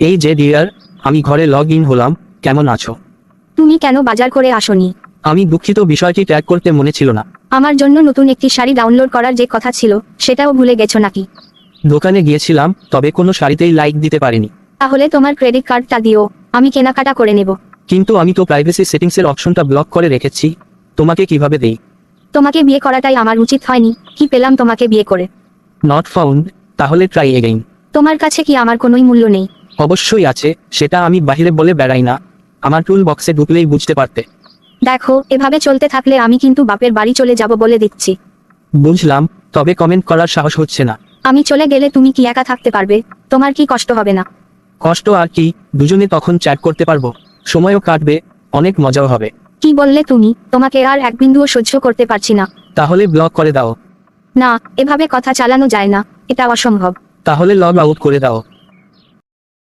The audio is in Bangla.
এই যে ডিয়ার আমি ঘরে লগ ইন হলাম কেমন আছো? তুমি কেন বাজার করে আসনি? আমি দুঃখিত বিষয়টি ট্যাগ করতে মনে ছিল না। আমার জন্য নতুন একটি শাড়ি ডাউনলোড করার যে কথা ছিল সেটাও ভুলে গেছো নাকি? দোকানে গিয়েছিলাম তবে কোনো শাড়িতেই লাইক দিতে পারিনি। তাহলে তোমার ক্রেডিট কার্ডটা দিও আমি কেনাকাটা করে নেব। কিন্তু আমি তো প্রাইভেসি সেটিংসের অপশনটা ব্লক করে রেখেছি তোমাকে কীভাবে দেই? তোমাকে বিয়ে করাটাই আমার উচিত হয়নি কি পেলাম তোমাকে বিয়ে করে। নট ফাউন্ড তাহলে ট্রাই এগেইন তোমার কাছে কি আমার কোনোই মূল্য নেই? অবশ্যই আছে সেটা আমি বাইরে বলে বেড়াই না। আমার টুল বক্সে ঢুকলেই বুঝতে পারতে। দেখো এভাবে চলতে থাকলে আমি কিন্তু বাপের বাড়ি চলে যাব বলে দিচ্ছি। বুঝলাম তবে কমেন্ট করার সাহস হচ্ছে না। আমি চলে গেলে তুমি কি একা থাকতে পারবে? তোমার কি কষ্ট হবে না? কষ্ট আর কি দুজনে তখন চ্যাট করতে পারব। সময়ও কাটবে অনেক মজাও হবে। কি বললে তুমি? তোমাকে আর এক বিন্দুও সহ্য করতে পারছি না। তাহলে ব্লক করে দাও। না এভাবে কথা চালানো যায় না এটা অসম্ভব। তাহলে লগ আউট করে দাও।